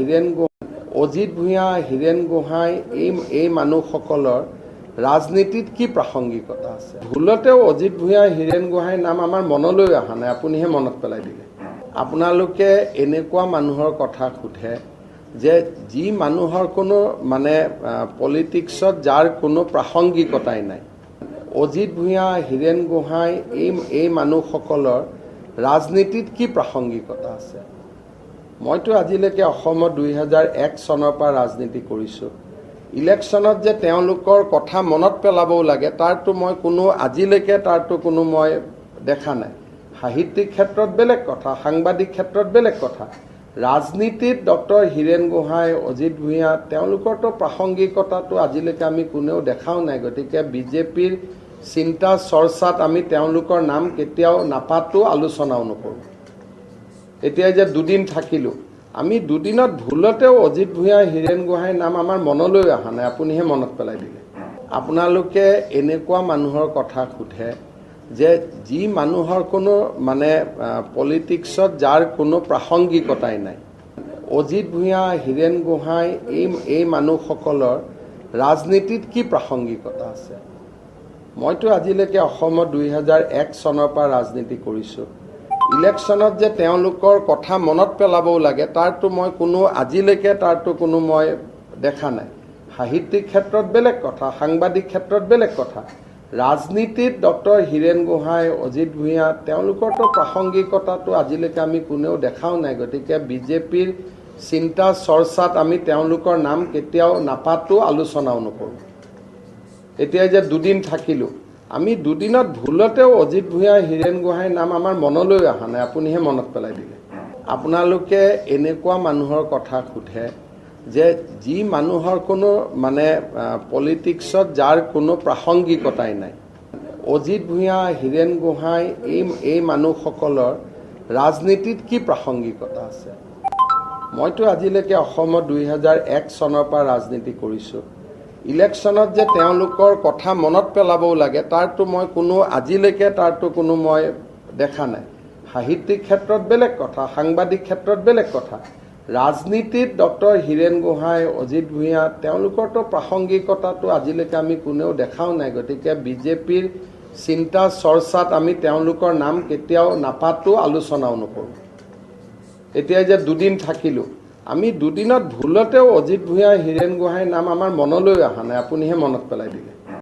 হীৰেণ গোহাঁই অজিত ভূঞা হীৰেণ গোহাঁই এই এই মানুহসকলৰ ৰাজনীতিত কি প্ৰাসংগিকতা আছে? ভুলতেও অজিত ভূঞা হীৰেণ গোহাঁইৰ নাম আমাৰ মনলৈ অহা নাই আপুনিহে মনত পেলাই দিলে। আপোনালোকে এনেকুৱা মানুহৰ কথা সোধে যে যি মানুহৰ কোনো মানে পলিটিক্সত যাৰ কোনো প্ৰাসংগিকতাই নাই অজিত ভূঞা হীৰেণ গোহাঁই এই এই মানুহসকলৰ ৰাজনীতিত কি প্ৰাসংগিকতা আছে? মইতো আজিলৈকে অসমত দুই হাজাৰ এক চনৰ পৰা ৰাজনীতি কৰিছোঁ। ইলেকশ্যনত যে তেওঁলোকৰ কথা মনত পেলাবও লাগে তাৰতো মই কোনো আজিলৈকে তাৰতো কোনো মই দেখা নাই। সাহিত্যিক ক্ষেত্ৰত বেলেগ কথা সাংবাদিক ক্ষেত্ৰত বেলেগ কথা। ৰাজনীতিত ডক্টৰ হীৰেণ গোহাঁই অজিত ভূঞা তেওঁলোকৰতো প্ৰাসংগিকতাটো আজিলৈকে আমি কোনেও দেখাও নাই। গতিকে বিজেপিৰ চিন্তা চৰ্চাত আমি তেওঁলোকৰ নাম কেতিয়াও নাপাতো আলোচনাও নকৰোঁ। এতিয়া যে দুদিন থাকিলোঁ আমি দুদিনত ভুলতেও অজিত ভূঞা হীৰেণ গোহাঁইৰ নাম আমাৰ মনলৈ অহা নাই আপুনিহে মনত পেলাই দিলে। আপোনালোকে এনেকুৱা মানুহৰ কথা সোধে যে যি মানুহৰ কোনো মানে পলিটিক্সত যাৰ কোনো প্ৰাসংগিকতাই নাই অজিত ভূঞা হীৰেণ গোহাঁই এই এই মানুহসকলৰ ৰাজনীতিত কি প্ৰাসংগিকতা আছে? মইতো আজিলৈকে অসমত দুই হাজাৰ এক চনৰ পৰা ৰাজনীতি কৰিছোঁ। ইলেকশ্যনত যে তেওঁলোকৰ কথা মনত পেলাবও লাগে তাৰতো মই কোনো আজিলৈকে তাৰতো কোনো মই দেখা নাই। সাহিত্যিক ক্ষেত্ৰত বেলেগ কথা সাংবাদিক ক্ষেত্ৰত বেলেগ কথা। ৰাজনীতিত ডক্টৰ হীৰেণ গোহাঁই অজিত ভূঞা তেওঁলোকৰতো প্ৰাসংগিকতাটো আজিলৈকে আমি কোনেও দেখাও নাই। গতিকে বিজেপিৰ চিন্তা চৰ্চাত আমি তেওঁলোকৰ নাম কেতিয়াও নাপাতো আলোচনাও নকৰোঁ। এতিয়া যে দুদিন থাকিলোঁ আমি দুদিনত ভুলতেও অজিত ভূঞা হীৰেণ গোহাঁইৰ নাম আমাৰ মনলৈ অহা নাই আপুনিহে মনত পেলাই দিলে। আপোনালোকে এনেকুৱা মানুহৰ কথা সোধে যে যি মানুহৰ কোনো মানে পলিটিক্সত যাৰ কোনো প্ৰাসংগিকতাই নাই। অজিত ভূঞা হীৰেণ গোহাঁই এই এই মানুহসকলৰ ৰাজনীতিত কি প্ৰাসংগিকতা আছে? মইতো আজিলৈকে অসমত দুই হাজাৰ এক চনৰ পৰা ৰাজনীতি কৰিছোঁ। ইলেকশ্যনত যে তেওঁলোকৰ কথা মনত পেলাবও লাগে তাৰতো মই কোনো আজিলৈকে তাৰতো কোনো মই দেখা নাই। সাহিত্যিক ক্ষেত্ৰত বেলেগ কথা সাংবাদিক ক্ষেত্ৰত বেলেগ কথা। ৰাজনীতিত ডক্টৰ হীৰেণ গোহাঁই অজিত ভূঞা তেওঁলোকৰতো প্ৰাসংগিকতাটো আজিলৈকে আমি কোনেও দেখাও নাই। গতিকে বিজেপিৰ চিন্তা চৰ্চাত আমি তেওঁলোকৰ নাম কেতিয়াও নাপাতো আলোচনাও নকৰোঁ। এতিয়া যে দুদিন থাকিলোঁ আমি দুদিনত ভুলতেও অজিত ভূঞা হীৰেণ গোহাঁইৰ নাম আমাৰ মনলৈ অহা নাই। আপুনিহে মনত পেলাই দিলে।